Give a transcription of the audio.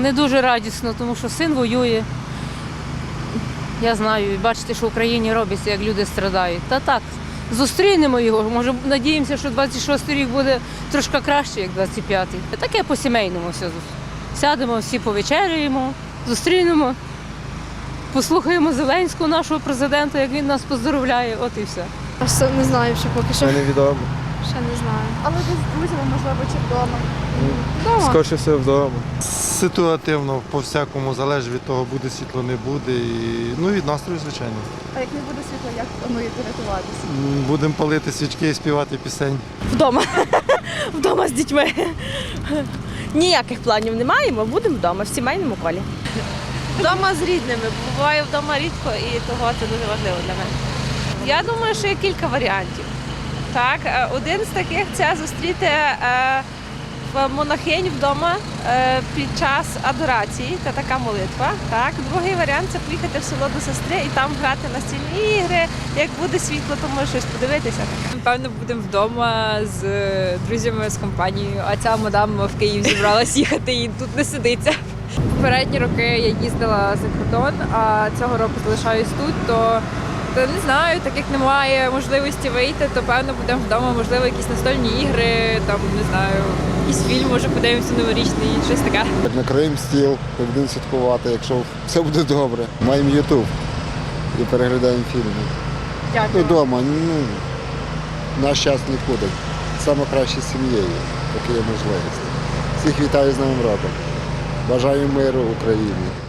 не дуже радісно, тому що син воює. Я знаю, і бачите, що в Україні робиться, як люди страдають. Та так, зустрінемо його. Може, надіємося, що 26 рік буде трошки краще, як 25-й. Таке по-сімейному все. Сядемо, всі повечеряємо, зустрінемо, послухаємо Зеленського, нашого президента, як він нас поздоровляє, от і все. Просто не знаю ще поки що. Ще невідомо. Ще не знаю. Але ви з друзями, можливо, чи вдома. Вдома. Скоріше все вдома. Ситуативно, по всякому залежить від того, буде світло, не буде. І, ну, від настрою, звичайно. А як не буде світла, як плануєте рятуватися? М, Будемо палити свічки і співати пісень. Вдома. вдома з дітьми. Ніяких планів не маємо, будемо вдома в сімейному колі. Вдома з рідними. Буваю вдома рідко і того це дуже важливо для мене. Я думаю, що є кілька варіантів. Так, е, один з таких це зустріти е, в монахинь вдома е, під час адорації, це така молитва. Так, другий варіант це поїхати в село до сестри і там грати настільні ігри. Як буде світло, то може щось подивитися. Напевно, будемо вдома з друзями, з компанією, а ця мадам в Київ зібралась їхати і тут не сидиться. Попередні роки я їздила за кордон, а цього року залишаюсь тут, то, то не знаю, так як немає можливості вийти, то певно будемо вдома, можливо, якісь настольні ігри, там не знаю, якийсь фільм, може подивимося новорічний, щось таке. Так накриємо стіл, будемо святкувати, якщо все буде добре. Маємо Ютуб і переглядаємо фільми. Дякую. Ну, вдома, ну, наш час нікуди. Саме краще з сім'єю, поки є можливість. Всіх вітаю з Новим роком. Бажаю миру Україні.